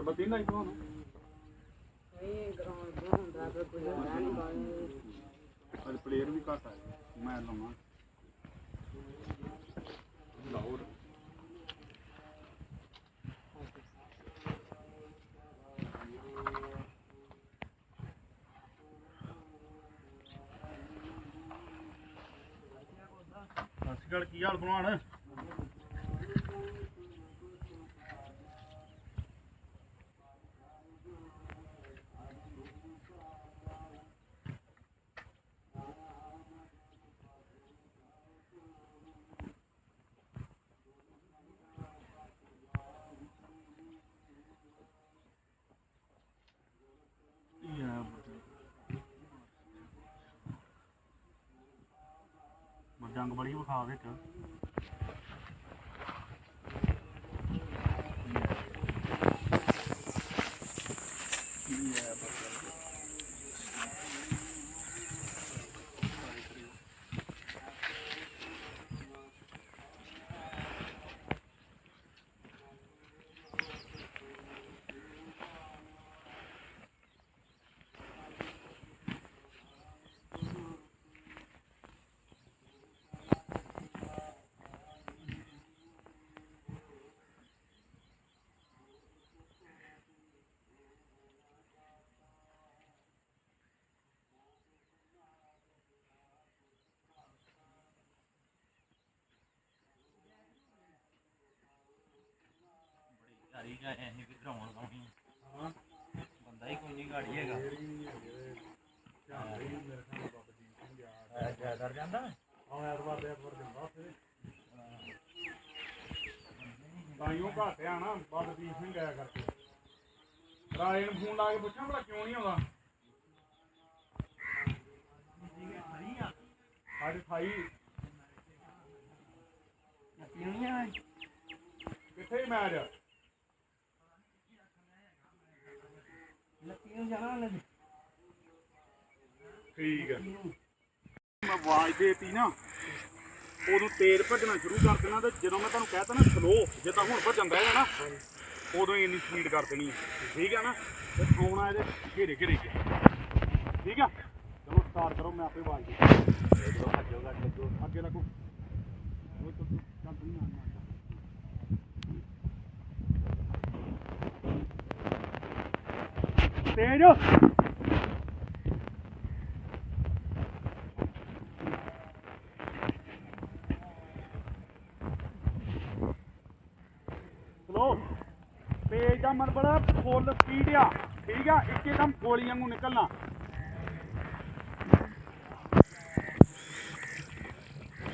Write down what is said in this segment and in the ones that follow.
ਅਗਰਬੱਤੀ ਨਹੀਂ ਤੁਹਾਨੂੰ ਇਹ ਗਰਾਉਂਡ ਬਣਾਉਂਦਾ ਪਰ ਗੁਜ਼ਰਦਾ ਨਹੀਂ ਬਾਈ ਅੱਜ ਪਲੇਅਰ ਵੀ ਘੱਟ ਆਏ, ਮੈਂ ਲਾਉਣਾ। ਲਾਹੌਰ ਸਤਿ ਸ਼੍ਰੀ ਅਕਾਲ, ਕੀ ਹਾਲ ਬਣਾਣ ਜੰਗ ਬੜੀ ਵਿਖਾ ਵਿੱਚ। ਗਾੜੀ ਜਾ ਐਂ ਵੀ ਧਰਾਉਣ ਲਾਉਣੀ ਹਾਂ ਬੰਦਾ ਹੀ ਕੋਈ ਨਹੀਂ ਗਾੜੀ ਹੈਗਾ। ਐ ਡਰ ਜਾਂਦਾ? ਤਾਈਓ ਘੱਟ ਆ ਨਾ ਬਦਦੀਪ ਸਿੰਘ ਆਇਆ ਕਰਕੇ। ਰਾਏ ਨੂੰ ਫੋਨ ਲਾ ਕੇ ਪੁੱਛਾਂ ਭਲਾ ਕਿਉਂ ਨਹੀਂ ਆਉਂਦਾ। ਕਿੱਥੇ ਮੈਚ? ਠੀਕ ਹੈ ਮੈਂ ਆਵਾਜ਼ ਦੇਤੀ ਨਾ, ਉਦੋਂ ਤੇਜ਼ ਭੱਜਣਾ ਸ਼ੁਰੂ ਕਰ ਦੇਣਾ ਤੇ ਜਦੋਂ ਮੈਂ ਤੁਹਾਨੂੰ ਕਹਿਤਾ ਨਾ ਸਲੋ ਜਿੱਦਾਂ ਹੁਣ ਭੱਜਣ ਦਾ ਹੈਗਾ ਨਾ, ਉਦੋਂ ਹੀ ਇੰਨੀ ਸਪੀਡ ਕਰ ਦੇਣੀ ਹੈ। ਠੀਕ ਹੈ ਨਾ? ਤੇ ਆਉਣਾ ਇਹਦੇ ਘੇਰੇ ਘੇਰੇ ਚ। ਠੀਕ ਆ? ਚਲੋ ਸਟਾਰਟ ਕਰੋ, ਮੈਂ ਆਪੇ ਆਵਾਜ਼ ਦੇ ਅੱਗੇ ਲੱਗੋ ਉਹ ਤੋਂ ਚੱਲ ਤੂੰ ਨਾ ਤੇਜ ਸਲੋ ਤੇਜ ਦਾ ਮਨ ਬੜਾ ਫੁੱਲ ਸਪੀਡ ਆ। ਠੀਕ ਆ? ਇੱਕਦਮ ਗੋਲੀ ਵਾਂਗੂ ਨਿਕਲਣਾ।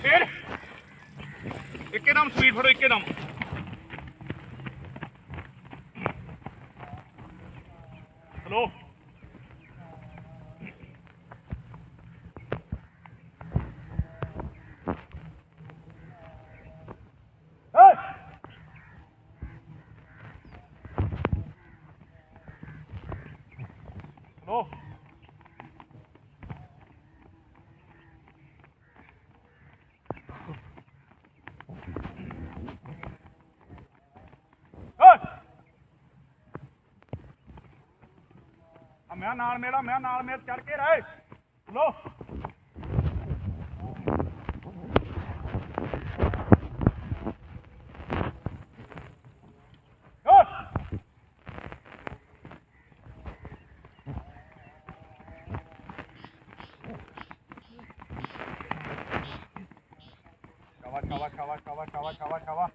ਫਿਰ ਇੱਕਦਮ ਸਪੀਡ ਫੜੋ, ਇੱਕਦਮ ਸਲੋ Hey! Slo! Hey! ਆ ਮੈਂ ਨਾਲ ਮੇਰਾ ਮੈਂ ਨਾਲ ਮੇਰ ਚੜ ਕੇ ਰਹਿ ਲੋ Chava, chava, chava, chava, chava, chava, chava.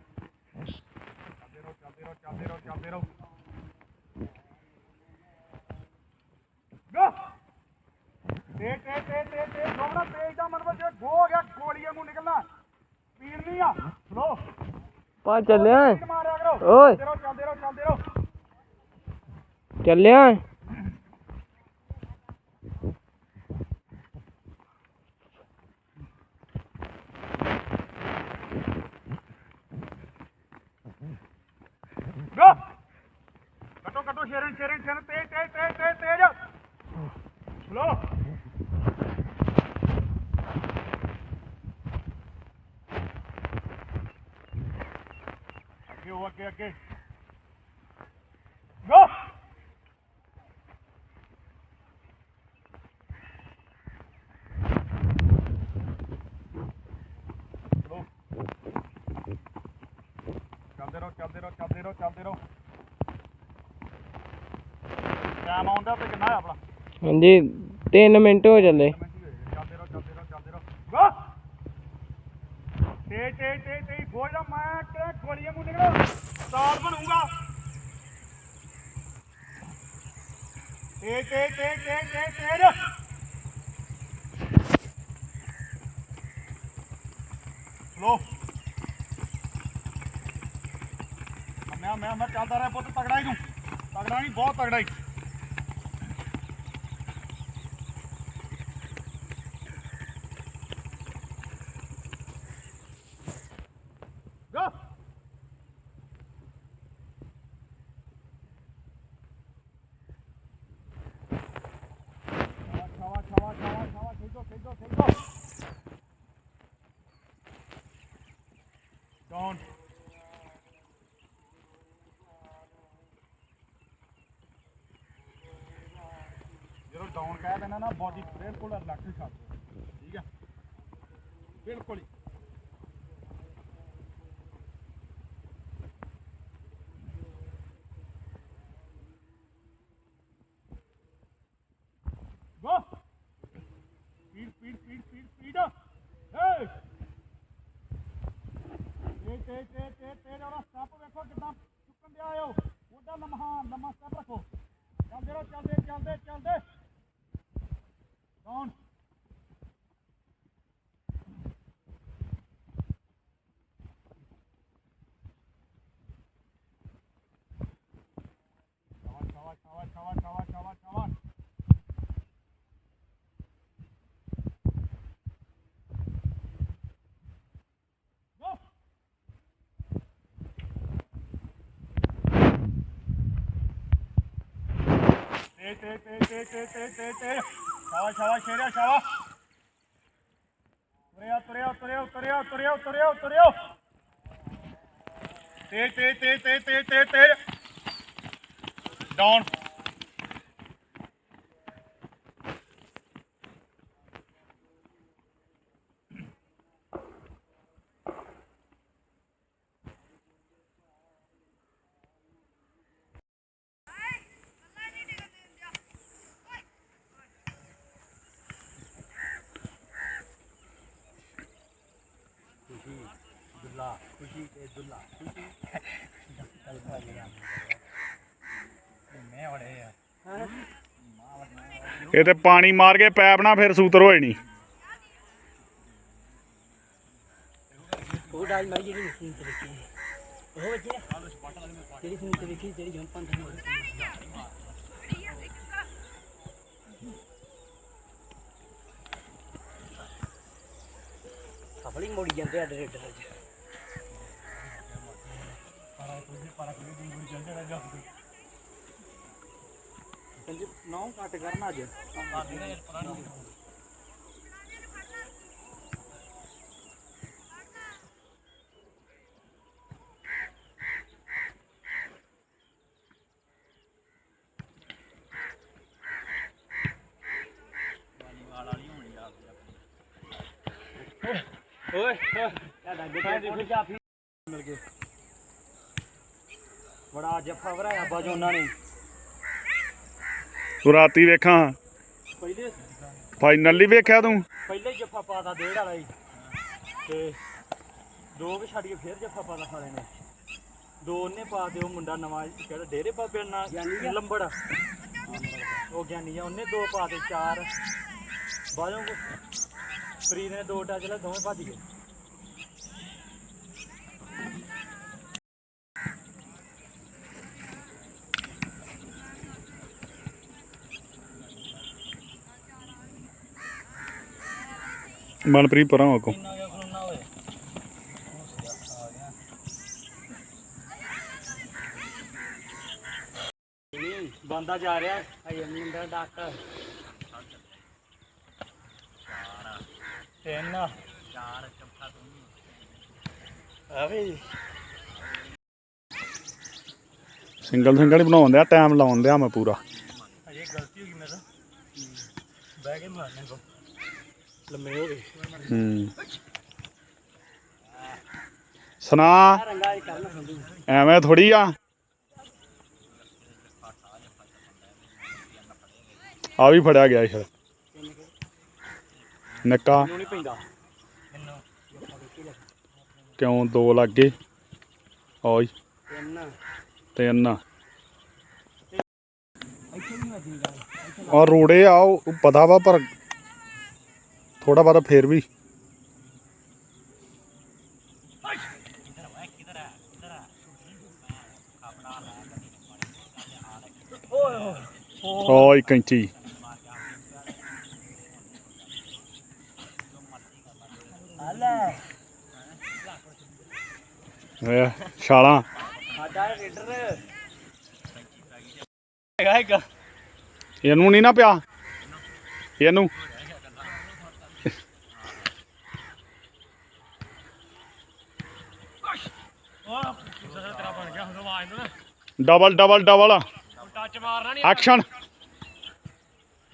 ਚੱਲਦੇ ਰਹੋ ਚੱਲਦੇ ਰਹੋ ਚੱਲਦੇ ਰਹੋ ਚੱਲਦੇ ਰਹੋ ਗੋ ਤੇ ਤੇ ਤੇ ਤੇ ਤੇ ਦੋੜਾ ਤੇਜ ਦਾ ਮਤਲਬ ਜੇ ਗੋ ਹੋ ਗਿਆ ਗੋਲੀ ਵਾਂਗੂ ਨਿਕਲਣਾ। ਸਪੀਡ ਨਹੀਂ ਆ। ਸਲੋ ਪਾ ਚੱਲਿਆ। ਮਾਰਿਆ ਕਰੋ। ਓਏ। ਰਹੋ ਚੱਲਦੇ ਰਹੋ ਚੱਲਦੇ ਰਹੋ। ਚੱਲਿਆ। Go! ਚੱਲਦੇ ਰਹੋ ਚੱਲਦੇ ਰਹੋ ਚੱਲਦੇ ਰਹੋ ਚੱਲਦੇ ਰਹੋ ਟਾਈਮ ਆਉਂਦਾ ਤੇ ਕਿੰਨਾ ਹੋਇਆ ਆਪਣਾ ਹਾਂਜੀ 3 ਮਿੰਟ ਹੋ ਚੱਲੇ ਡਾਊਨ ਜਦੋਂ ਡਾਊਨ ਕਹਿ ਦੇਣਾ ਨਾ ਬਾਡੀ ਬਿਲਕੁਲ ਰਿਲੈਕਸ ਕਰ ਦਿਓ ਠੀਕ ਹੈ? ਬਿਲਕੁਲ ਤੇ ਤੇ ਉਹਦਾ ਸਟੈਪ ਵੇਖੋ ਕਿਦਾਂ ਚੁੱਕਣ ਦਿਆ ਆਇਓ ਉਹਦਾ ਲੰਮਾ ਲੰਮਾ step Eğit eğit eğit eğit eğit eğit eğit eğit. Yavaş yavaş yavaş yavaş. Buraya at buraya at buraya at buraya at buraya at buraya at buraya at. Eğit eğit eğit eğit eğit eğit eğit. Down. ਇਹ ਤੇ ਪਾਣੀ ਮਾਰ ਕੇ ਪੈਪ ਨਾ ਫਿਰ ਸੂਤਰ ਹੋਏ ਨਹੀਂ ਉਹ ਡਾਲ ਮਾਰੀ ਜਿਹੜੀ ਮਸ਼ੀਨ ਤੇ ਰੱਖੀ ਉਹ ਬੱਚੇ ਜਿਹੜੀ ਫੋਨ ਤੇ ਵੇਖੀ ਜਿਹੜੀ ਜੰਪ ਆਂਦਾ ਖਬਲੀ ਮੋੜੀ ਜਾਂਦੇ ਆ ਡਰੇ ਡਰੇ ਕਹਿੰਦੇ ਨੌ ਕੱਟ ਕਰਨਾ ਅੱਜ। ਓਏ ਤੁਹਾਡਾ ਬੇਟਾ ਦੇਖੋ ਜਾਫੀ ਮਿਲ ਗਏ ਬੜਾ ਜੱਫਾ ਭਰਾਇਆ ਬਾਜੋ ਉਹਨਾਂ ਨੇ। ਤੂੰ ਰਾਤੀ ਵੇਖਾਂ। ਪਹਿਲੇ ਫਾਈਨਲੀ ਵੇਖਿਆ ਤੂੰ? ਪਹਿਲੇ ਜੱਫਾ ਪਾਤਾ ਡੇਢ ਵਾਲਾ ਹੀ ਤੇ ਦੋ ਵੀ ਛੱਡ ਕੇ ਫਿਰ ਜੱਫਾ ਪਾਤਾ ਸਾਲੇ ਨੇ। ਦੋ ਉਹਨੇ ਪਾ ਦਿਓ ਮੁੰਡਾ ਨਵਾਂ ਕਿਹੜਾ ਡੇਰੇ ਬਾਬੇ ਨਾਲ ਲੰਬੜ। ਉਹ ਗਿਆਨੀ ਆ ਉਹਨੇ ਦੋ ਪਾ ਦੇ ਚਾਰ। ਬਾਜੋਂ ਫਰੀਦ ਨੇ ਦੋ ਟੱਚ ਲੈ ਦੋਵੇਂ ਭੱਜ ਗਏ। ਮਨਪ੍ਰੀਤ ਪਰਾਂ ਹੋ ਕੋ ਬੰਦਾ ਜਾ ਰਿਹਾ ਅਜੇ ਮੁੰਡਾ ਡਾਕਟਰ ਤਿੰਨ ਚਾਰ ਚੌਥਾ ਤੂੰ ਆਵੇ ਸਿੰਗਲ ਸਿੰਗਲ ਹੀ ਬਣਾਉਣ ਦਿਆ ਟਾਈਮ ਲਾਉਣ ਦਿਆ ਮੈਂ ਪੂਰਾ। ਅਜੇ ਗਲਤੀ ਹੋ ਗਈ ਮੇਰਾ ਬਹਿ ਕੇ ਮਾਰਨੇ ਕੋ ਲੰਮੇ ਹੋ ਗਏ। ਹੂੰ। ਸੁਣਾ। ਐਵੇਂ ਥੋੜੀ ਆ। ਆ ਵੀ ਫੜਿਆ ਗਿਆ ਸ਼ਾਇਦ ਨਿੱਕਾ। ਨੂੰ ਕਿਉਂ ਦੋ ਲੱਗ? ਗਏ ਓਏ। ਤਿੰਨ। ਤਿੰਨ ਰੋੜੇ ਆ, ਉਹ ਪਤਾ ਵਾ ਪਰ ਥੋੜਾ ਬਾਰਾ ਫੇਰ ਵੀ। ਓਏ ਕੈਂਚੀ ਹਲੇ ਛਾਲਾਂ। ਸਾਡਾ ਰੇਡਰ ਹੈਗਾ ਹੈਗਾ ਇਹਨੂੰ ਨਹੀਂ ਨਾ ਪਿਆ। ਇਹਨੂੰ ਉਹ ਕਿਸੇ ਤੇਰਾ ਬਣ ਗਿਆ ਹੁਣ ਆਵਾਜ਼ ਨਾ ਡਬਲ ਡਬਲ ਡਬਲ। ਟੱਚ ਮਾਰਨਾ ਨਹੀਂ ਐਕਸ਼ਨ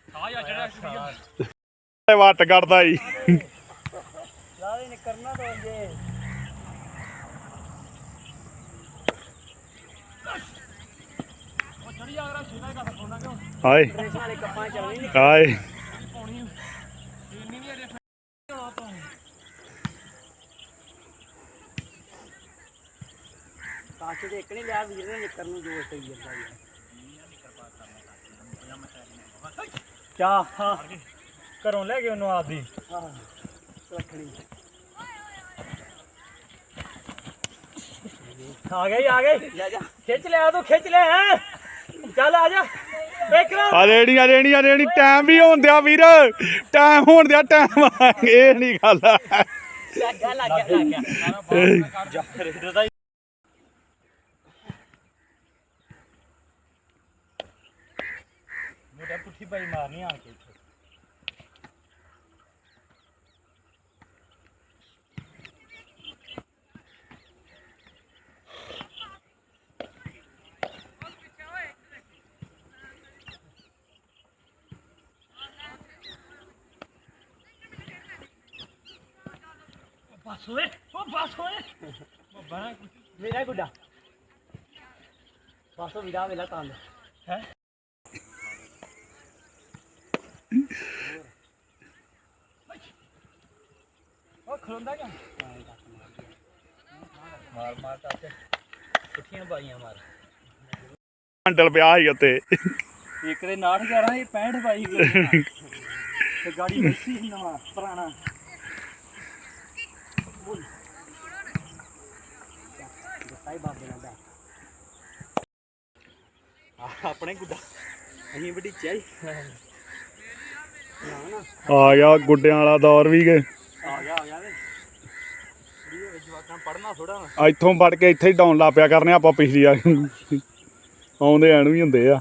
ਆ ਜਾ ਵੱਟ ਕਰਦਾ ਈ ਲਾਵੇ ਨੇ ਕਰਨਾ ਤਾਂ ਜੇ। ਹਾਏ ਹਾਏ ਪਾਉਣੀ ਇੰਨੀ ਵੀ ਅਜੇ ਹੋਣਾ ਤੋਂ ਕਾਸ਼ ਦੇ ਇੱਕ ਨਹੀਂ ਲਿਆ ਵੀਰ ਨੇ ਨਿੱਕਰ ਨੂੰ ਜੋਰ ਤੇ ਜਾਂਦਾ ਯਾਰ ਕਿਆ ਹਾਂ। ਘਰੋਂ ਲੈ ਗਏ ਉਹਨੂੰ ਆਪਦੀ। ਹਾਂ ਰੱਖਣੀ। ਆ ਗਈ ਆ ਗਈ। ਲੈ ਜਾ। ਖਿੱਚ ਲਿਆ ਤੂੰ ਖਿੱਚ ਲੈ ਹੈਂ। ਚੱਲ ਆ ਜਾ। ਇੱਕ ਨਾ ਆ ਰੇੜੀ ਆ ਰੇੜੀ। ਆ ਰੇੜੀ ਟਾਈਮ ਵੀ ਹੋਣ ਦਿਆ ਵੀਰ। ਟਾਈਮ ਹੋਣ ਦਿਆ ਟਾਈਮ ਇਹ ਨਹੀਂ ਗੱਲ ਲੱਗਾ ਲੱਗ ਗਿਆ ਲੱਗ ਗਿਆ। ਜਾ ਰੇਡਰ ਦਾ ਹੀ ਮੇਰਾ ਪੁੱਠੀ ਪਾਈ ਮਾਰਨੀ ਆਣ ਕੇ ਇੱਥੇ ਬਸ ਹੋਏ ਉਹ ਬਸ ਹੋਏ ਬੱਬਾ ਮੇਰਾ ਗੁੱਡਾ ਬਸ ਉਹ ਵਿਦਾ ਵੇਲਾ ਤੰਦ ਹੈ ਉਹ ਖਲੋਂਦਾ ਕਿਆ ਮਾਰ ਮਾਰ ਤਾਂ ਪੁੱਠੀਆਂ ਬਾਈਆਂ ਮਾਰ ਹੈਂਡਲ ਪਿਆ ਸੀ ਉੱਤੇ ਇੱਕ ਦੇ 911 ਇਹ 65 ਬਾਈ ਤੇ ਗਾੜੀ ਸੀ ਨਵਾਂ ਪੁਰਾਣਾ। ਬੋਲ ਸਾਈ ਬਾਬੇ ਨਾਲ ਆ ਆਪਣੇ ਗੁੱਡਾ। ਅਸੀਂ ਵੱਡੀ ਚਾਈ ਆ ਗਿਆ ਗੁੱਡਿਆਂ ਵਾਲਾ ਦੌਰ ਵੀ ਗਏ। ਆ ਗਿਆ ਆ ਗਿਆ ਵੇ। ਵੀਡੀਓ ਵਿੱਚ ਵਾਕਾਂ ਪੜਨਾ ਥੋੜਾ ਇੱਥੋਂ ਵੜ ਕੇ ਇੱਥੇ ਹੀ ਡਾਉਣ ਲਾ ਪਿਆ ਕਰਨੇ ਆਪਾਂ ਪਿਛਲੀ ਆ ਆਉਂਦੇ ਐਨ ਵੀ ਹੁੰਦੇ ਆ।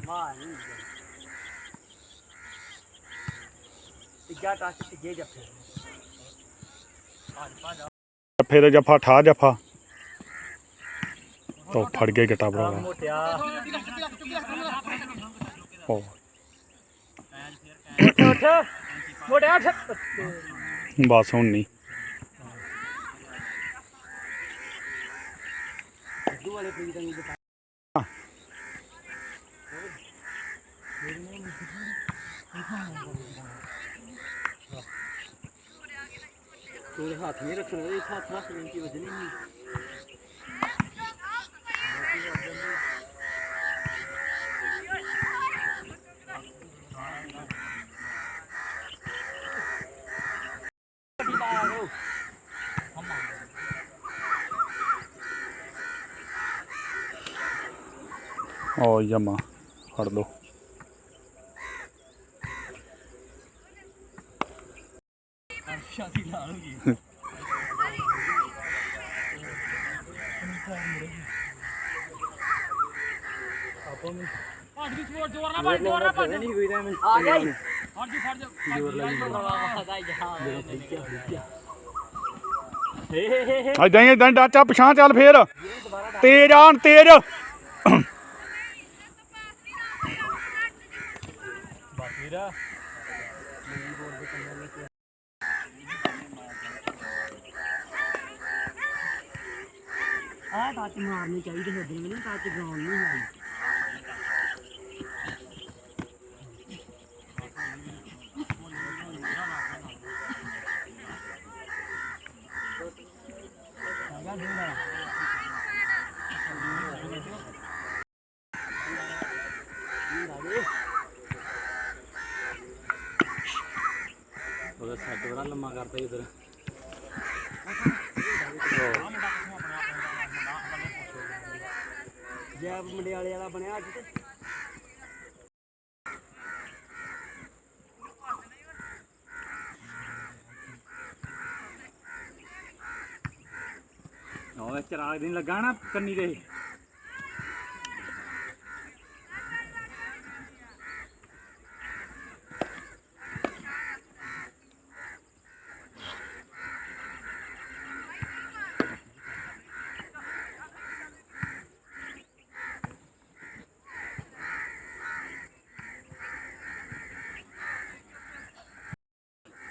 ਤੀਜਾ ਟੱਚ ਤੀਜੇ ਜੱਫੇ ਜਫਾ ਠਾ ਜਫਾ। ਤੋ ਫੜ ਗਏ ਗਟਾ ਮੋਟਿਆ ਮੋਟਿਆ ਉੱਠ ਬਸ ਹੁਣ ਨਹੀਂ। ਤਾਂ ਹੱਥ ਨਹੀਂ ਰੱਖਣਾ ਇਹ ਹੱਥ ਰੱਖ ਲੈਣ ਕੀ ਵਜਣੀ ਨਹੀਂ ਓ ਯਮਾ ਫੜ ਲੋ ਸ਼ਾਦੀ ਨਾਲ ਹੋ ਗਈ ਦੀ ਸਪੋਰਟ ਜ਼ੋਰ ਨਾਲ ਭੱਜ ਜ਼ੋਰ ਨਾਲ ਭੱਜ। ਨਹੀਂ ਕੋਈ ਆ ਗਿਆ ਫੜ ਜਾ ਲੱਗੀ ਹੇ ਚੱਲ ਫੇਰ। ਤੇਜ਼ ਆਣ ਤੇਜ਼। ਬਾਕੀਰਾ। ਆਹ ਟੱਚ ਮਾਰਨੀ ਚਾਹੀਦੀ ਹੁੰਦੀ ਨਹੀਂ ਟੱਚ ਗਰਾਉਂਡ ਨਹੀਂ ਹੋਈ ਉਹਦਾ ਸੈੱਟ ਬੜਾ ਲੰਮਾ ਕਰਤਾ ਇਧਰ ਜੈਬ ਮੰਡਿਆਲੇ ਵਾਲਾ ਬਣਿਆ ਅੱਜ ਤੇ। ਉਹ ਚਰਾਗ ਨਹੀਂ ਲੱਗਾ ਨਾ ਕੰਨੀ ਦੇ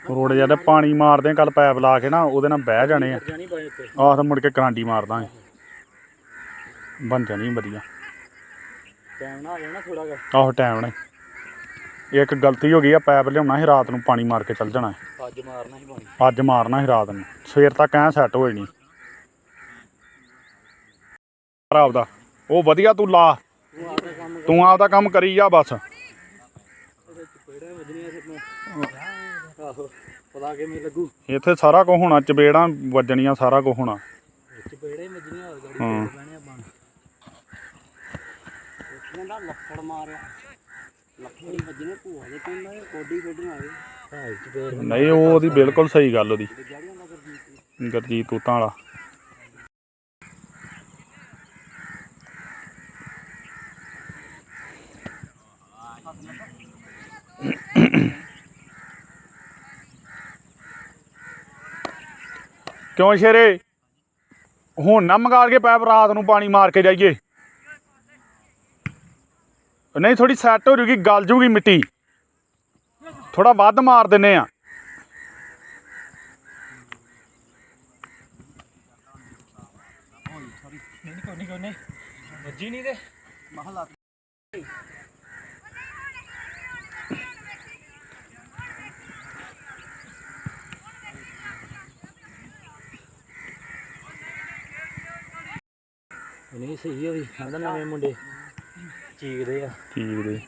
ਰੋੜ ਜਿਹਾ ਪਾਣੀ ਮਾਰਦੇ ਕੱਲ ਪੈਪ ਲਾ ਕੇ ਨਾ ਉਹਦੇ ਨਾਲ ਬਹਿ ਜਾਣੇ ਆ। ਆਹ ਤਾਂ ਮੁੜ ਕੇ ਕਰਾਂਡੀ ਮਾਰ ਦਾਂਗੇ। ਬਣ ਜਾਣੀ ਵਧੀਆ। ਟਾਈਮ ਨਾ ਆ ਜਾਣਾ ਥੋੜਾ ਜਿਹਾ। ਆਹੋ ਟਾਈਮ ਨੇ ਇੱਕ ਗਲਤੀ ਹੋ ਗਈ ਆ ਪੈਪ ਲਿਆਉਣਾ ਸੀ ਰਾਤ ਨੂੰ ਪਾਣੀ ਮਾਰ ਕੇ ਚੱਲ ਜਾਣਾ। ਸੀ। ਅੱਜ ਮਾਰਨਾ ਹੀ ਪਾਣੀ। ਅੱਜ ਮਾਰਨਾ ਸੀ ਰਾਤ ਨੂੰ। ਸਵੇਰ ਤੱਕ ਐ ਸੈੱਟ ਹੋ ਜਾਣੀ। ਖਰਾਬ ਦਾ ਉਹ ਵਧੀਆ ਤੂੰ ਲਾ। ਤੂੰ ਆਪਦਾ ਕੰਮ ਤੂੰ ਆਪਦਾ ਕੰਮ ਕਰੀ ਜਾ ਬਸ ਚਪੇੜਾਂ ਵੱਜਣੀਆਂ ਫਿਰ ਨੂੰ ਆਹੋ ਪਤਾ ਕਿਵੇਂ ਲੱਗੂ। ਇੱਥੇ ਸਾਰਾ ਕੁਝ ਹੋਣਾ ਚਬੇੜਾਂ ਵੱਜਣੀਆਂ ਸਾਰਾ ਕੁਝ ਹੋਣਾ। ਚਪੇੜਾਂ ਹੀ ਵੱਜਣੀਆਂ ਹੋਰ ਗਾੜੀ ਹਾਂ। ਪੈਣੇ ਆਪਾਂ ਨੂੰ। ਕਹਿੰਦਾ ਲੱਖੜ ਮਾਰਿਆ। ਲੱਖੜੀ ਵੱਜਣੇ ਭੂਆ ਦੇ ਪਿੰਡ ਆਏ ਕੋਡੀ ਕੱਢਣ ਆਏ। ਹਾਂ ਚਪੇੜ ਨਹੀਂ ਉਹ ਉਹਦੀ ਬਿਲਕੁਲ ਸਹੀ ਗੱਲ ਉਹਦੀ। ਜੜੀਆਂ ਦਾ ਗੁਰਜੀਤ ਗਰਜੀਤ ਤੂਤਾਂ ਵਾਲਾ। ਕਿਉਂ ਸ਼ੇਰੇ? ਹੁਣ ਨਾ ਮਗਾੜ ਕੇ ਪੈਪ ਰਾਤ ਨੂੰ ਪਾਣੀ ਮਾਰ ਕੇ ਜਾਈਏ। ਨਹੀਂ ਥੋੜੀ ਸੈੱਟ ਹੋ ਜੂਗੀ, ਗਲ ਜੂਗੀ ਮਿੱਟੀ। ਥੋੜਾ ਵੱਧ ਮਾਰ ਦਿੰਨੇ ਆ। ਨਹੀਂ ਕੋਈ ਨਹੀਂ ਕੋਈ ਨਹੀਂ। ਵੱਜੀ ਨਹੀਂ ਤੇ। ਮਹਲਾ ਨਹੀਂ, ਸਹੀ ਹੋਈ ਕਹਿੰਦਾ ਨਵੇਂ ਮੁੰਡੇ ਚੀਕਦੇ ਆ। ਠੀਕ ਦੇ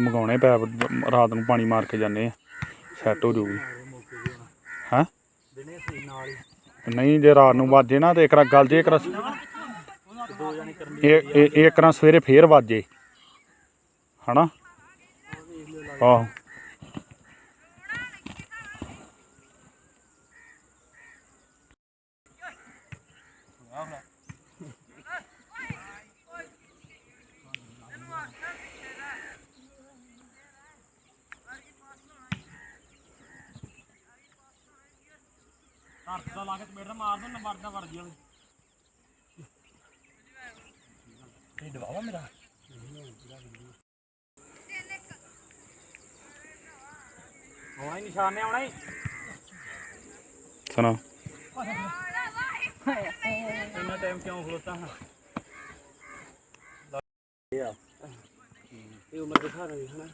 ਮਗਾਉਣੇ ਪੈਪ ਰਾਤ ਨੂੰ ਪਾਣੀ ਮਾਰ ਕੇ ਜਾਂਦੇ ਆ। ਸੈੱਟ ਹੋ ਜੂਗੀ। ਹਾਂ? ਦਿਨੇ ਸਹੀ ਨਾਲ ਹੀ ਨਹੀਂ, ਜੇ ਰਾਤ ਨੂੰ ਵੱਜੇ ਨਾ ਤੇ ਇੱਕ ਰਾ ਗੱਲ ਜੇ, ਇੱਕ ਰਾ ਦੋ ਜਣੇ ਕਰਨ ਇਹ ਇਹ ਇੱਕ ਰਾ ਸਵੇਰੇ ਫੇਰ ਵੱਜੇ। ਹਨਾ? ਆਹੋ ਹੱਥ ਦਾ ਲਾ ਕੇ ਚਪੇੜ ਮਾਰ ਦੋ ਨੰਬਰ ਦਾ ਵੜ ਗਿਆ ਇਹ ਦਵਾਵਾ ਮੇਰਾ? ਆਉਣਾ ਹੀ ਨਿਸ਼ਾਨ ਨੇ ਆਉਣਾ ਹੀ। ਸੁਣਾ ਇੰਨਾ ਟਾਈਮ ਕਿਉਂ ਖਲੋਤਾ? ਹਾਂ ਇਹ ਉਮਰ ਦੇ ਸਾਰਾ ਹਨਾ।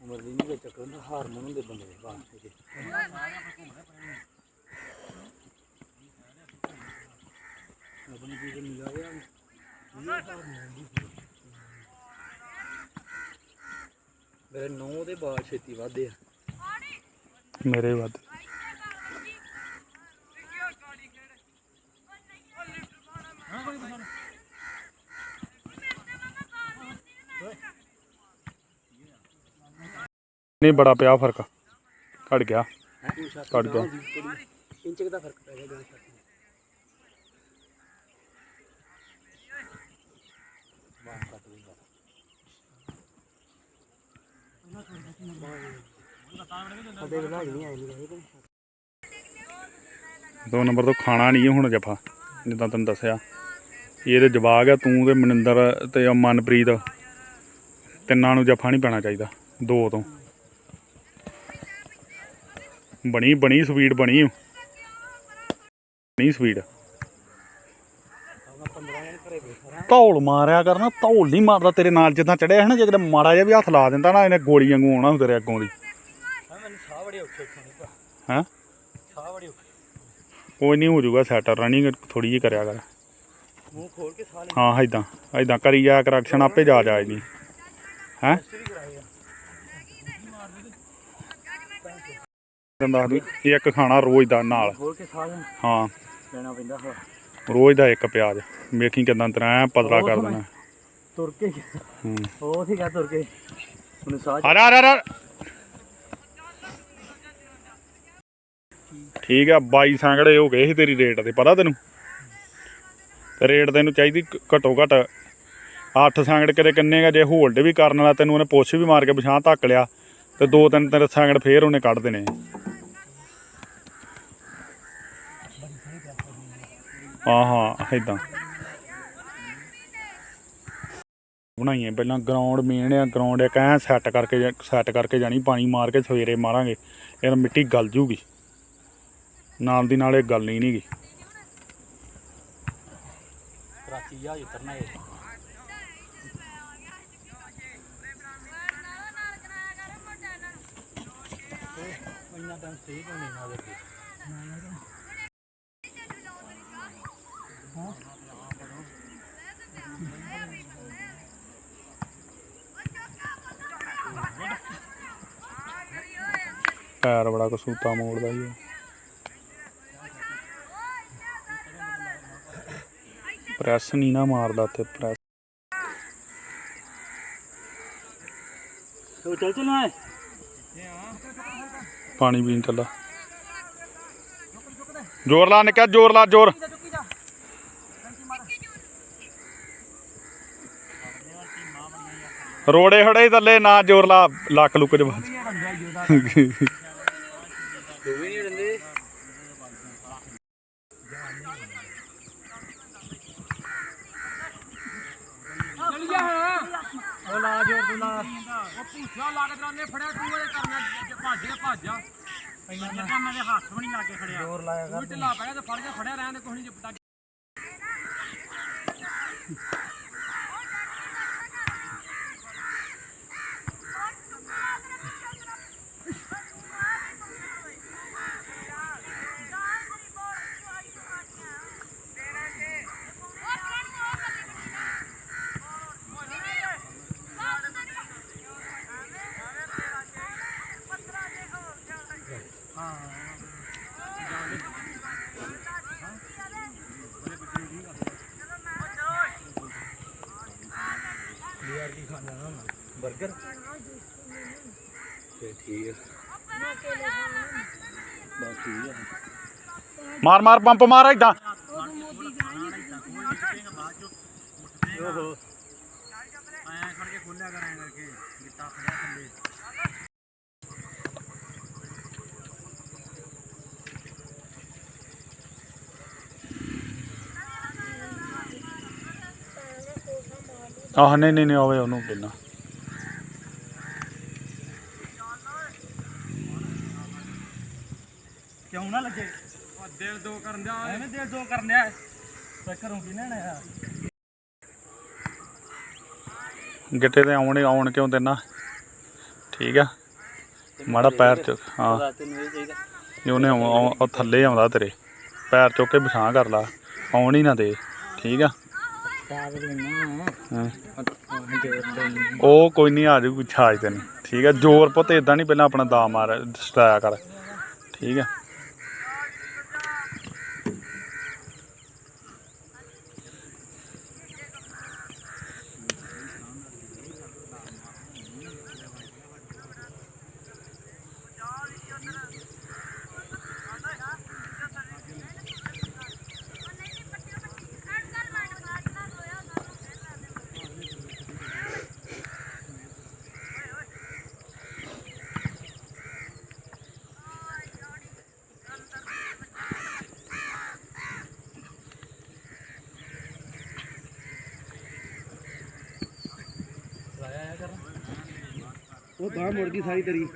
ਉਮਰ ਦੀ ਨਹੀਂ ਚੱਕਰ ਹੁੰਦਾ ਹਾਰਮੋਨ ਹੁੰਦੇ ਬੰਦੇ ਦੇ ਬਾਹਰ ਆਪਣੀ ਚੀਜ਼ ਮਿਲਾ ਗਿਆ ਮੇਰੇ ਨੌ ਦੇ ਬਾਅਦ ਛੇਤੀ ਵਧਦੇ ਆ। ਮੇਰੇ ਵੱਧ। ਨਹੀਂ ਬੜਾ ਪਿਆ ਫ਼ਰਕ। ਘਟ ਗਿਆ। ਘਟ ਗਿਆ। ਇੰਚ ਦਾ ਫ਼ਰਕ ਪੈ ਗਿਆ ਜਾਂ ਛੱਤ ਨੂੰ। ਸਾਡੇ ਵੇਲਾ ਹੀ ਨਹੀਂ ਆਏ ਨਹੀਂ ਗਏ ਦੋ ਨੰਬਰ ਤੋਂ ਖਾਣਾ ਨਹੀਂ ਹੁਣ ਜਫਾ, ਜਿੱਦਾਂ ਤੈਨੂੰ ਦੱਸਿਆ। ਇਹਦੇ ਜਵਾਗ ਆ, ਤੂੰ ਤੇ ਮਨਿੰਦਰ ਤੇ ਮਨਪ੍ਰੀਤ। ਤਿੰਨਾਂ ਨੂੰ ਜਫਾ ਨਹੀਂ ਪੈਣਾ ਚਾਹੀਦਾ, ਦੋ ਤੋਂ। ਬਣੀ ਬਣੀ ਸਪੀਡ, ਬਣੀ। ਬਣੀ ਸਪੀਡ। ਧੌਲ ਮਾਰਿਆ ਕਰਨਾ ਧੌਲ ਨਹੀਂ ਮਾਰਦਾ ਤੇਰੇ ਨਾਲ ਜਿੱਦਾਂ ਚੜਿਆ ਹੈ ਨਾ ਜੇ ਕਿਤੇ ਮਾੜਾ ਜਿਹਾ ਵੀ ਹੱਥ ਲਾ ਦਿੰਦਾ ਨਾ ਇਹਨੇ ਗੋਲੀ ਵਾਂਗੂ ਆਉਣਾ ਤੇਰੇ ਅੱਗੋਂ ਦੀ। ਹਾਂ ਮੈਨੂੰ ਸਾਹ ਬੜੀ ਔਖੇ ਔਖੇ ਨਹੀਂ ਭਾ। ਹੈਂ? ਸਾਹ ਬੜੀ ਔਖੀ। ਕੋਈ ਨਹੀਂ ਹੋ ਜਾਊਗਾ ਸੈਟ ਰਨਿੰਗ ਥੋੜੀ ਜਿਹੀ ਕਰਿਆ ਕਰ। ਮੂੰਹ ਖੋਲ ਕੇ ਸਾਹ ਲੈ। ਹਾਂ ਇਦਾਂ ਇਦਾਂ ਕਰੀ ਜਾ ਕਰੈਕਸ਼ਨ ਆਪੇ ਜਾ ਜਾ ਨਹੀਂ ਹੈ? ਦੱਸ ਦੂੰ ਇੱਕ ਖਾਣਾ ਰੋਜ਼ ਦਾ ਨਾਲ। ਹਾਂ। ਲੈਣਾ ਪੈਂਦਾ ਹੋਰ। ਰੋਜ਼ ਦਾ ਇੱਕ ਪਿਆਜ਼। ਵੇਖੀ ਕਿਦਾਂ ਤੇਰਾ ਪਤਲਾ ਕਰ ਦੇਣਾ। ਤੁਰ ਕੇ ਹੂੰ। ਉਹ ਸੀਗਾ ਤੁਰ ਕੇ। ਸਾਹ ਅਰੇ ਅਰੇ ਅਰੇ ਠੀਕ ਆ 22 ਸੈਂਕੜੇ ਹੋ ਗਏ ਸੀ ਤੇਰੀ ਰੇਟ ਤੇ ਪਤਾ ਤੈਨੂੰ? ਰੇਟ ਤੈਨੂੰ ਚਾਹੀਦੀ ਘੱਟੋ ਘੱਟ 8 ਸੈਂਕੜ ਕਿਤੇ ਕਿੰਨੇ ਗਾ ਜੇ ਹੋਲਡ ਵੀ ਕਰਨ ਵਾਲਾ ਤੈਨੂੰ ਉਹਨੇ ਪੁੱਛ ਵੀ ਮਾਰ ਕੇ ਪਛਾਂ ਧੱਕ ਲਿਆ। ਤੇ ਦੋ ਤਿੰਨ ਤਿੰਨ ਸੈਂਕੜ ਫੇਰ ਉਹਨੇ ਕੱਢ ਦੇਣੇ। ਹਾਂ ਹਾਂ ਇਦਾਂ ਬਣਾਈਏ ਪਹਿਲਾਂ ਗਰਾਊਂਡ ਮੇਨ ਆ ਗਰਾਊਂਡ ਇੱਕ ਐ ਸੈੱਟ ਕਰਕੇ ਸੈੱਟ ਕਰਕੇ ਜਾਣੀ ਪਾਣੀ ਮਾਰ ਕੇ ਸਵੇਰੇ ਮਾਰਾਂਗੇ। ਇਹ ਮਿੱਟੀ ਗਲ ਜੂਗੀ। ਨਾਲ ਦੀ ਨਾਲ ਇਹ ਗੱਲ ਨਹੀਂ ਨਹੀਂਗੀ ਕਰਾਚੀ ਜਹਾਜ਼ ਉਤਰਨਾ ਹੈ ਇੰਨਾ ਟਾਈਮ ਸਹੀ ਕੋਈ ਨਹੀਂ ਨਾ ਪੈਰ ਬੜਾ ਕਸੂਤਾ ਮੋੜਦਾ ਹੀ ਪ੍ਰੈਸ ਨਹੀਂ ਨਾ ਮਾਰਦਾ ਤੇ ਪ੍ਰੈਸ ਤੋ ਚੱਲ ਚੱਲਣਾ ਹੈ ਪਾਣੀ ਪੀਣ ਚੱਲਾ। ਜ਼ੋਰ ਲਾ ਨਿੱਕਾ ਜ਼ੋਰ ਲਾ ਜ਼ੋਰ। ਰੋੜੇ ਹੜੇ ਥੱਲੇ ਨਾ ਜ਼ੋਰ ਲਾ ਲੱਕ ਲੁੱਕ ਚ ਵੱਜ। ਦੋਵੇਂ ਨਹੀਂ ਰਹਿੰਦੇ ਉਹ ਲਾ ਜੋਰ ਤੂੰ ਲਾ ਭੂਸਾ ਲੱਗ ਦਰਾਨੇ ਫੜਿਆ ਤੂੰ ਇਹ ਕਰਨਾ ਭੱਜ ਗਿਆ ਭੱਜ ਜਾ। ਜਿੱਦਾਂ ਹੱਥ ਵੀ ਨਹੀਂ ਖੜਿਆ। ਜੋਰ ਲਾਇਆ ਕਰ ਤੂੰ ਢਿੱਲਾ ਪੈ ਗਿਆ ਤੇ ਫੜ ਕੇ ਫੜਿਆ ਰਹਿਣ ਦੇ ਕੁਛ ਨਹੀਂ ਜਿੱਪਦਾ 버ਗਰ ਤੇ ਠੀਕ ਹੈ ਬਸ ਠੀਕ ਹੈ ਮਾਰ ਮਾਰ ਪੰਪ ਮਾਰ ਇਦਾਂ ਆਹ ਨਹੀਂ ਨਹੀਂ ਨਹੀਂ ਆਵੇ ਉਹਨੂੰ ਕਿੰਨਾ ਕਿਉਂ ਨਾ ਲੱਗੇ ਉਹ ਦਿਲ ਦੋ ਕਰਨ ਦਿਆ। ਐਵੇਂ ਦੇ ਦੋ ਕਰਨ ਦਿਆ। ਤੇ ਘਰੋਂ ਕੀ ਲੈਣਾ ਆ? ਗਿੱਟੇ ਤੇ ਆਉਣੇ ਆਉਣ ਕਿਉਂ ਦੇਣਾ? ਠੀਕ ਆ। ਮਾੜਾ ਪੈਰ ਚ ਹਾਂ। ਤੈਨੂੰ ਇਹ ਚਾਹੀਦਾ ਜੇ ਉਹਨੇ ਉਹ ਥੱਲੇ ਆਉਂਦਾ ਤੇਰੇ। ਪੈਰ ਚੁੱਕ ਕੇ ਬਿਛਾਂ ਕਰ ਲਾ। ਆਉਣ ਹੀ ਨਾ ਦੇ। ਠੀਕ ਆ। ਉਹ ਕੋਈ ਨਹੀਂ ਆ ਜਾਊ ਛਾਜ ਤੈਨੂੰ ਠੀਕ ਆ। ਜ਼ੋਰ ਪੁੱਤ ਇਦਾਂ ਨਹੀਂ ਪਹਿਲਾਂ ਆਪਣਾ ਦਾ ਮਾਰ ਸਟਾਇਆ ਕਰ। ਠੀਕ ਆ। ਲਾਇਆ ਆ ਕਰ ਮੁੜ ਗਈ ਸਾਰੀ ਤੇਰੀ।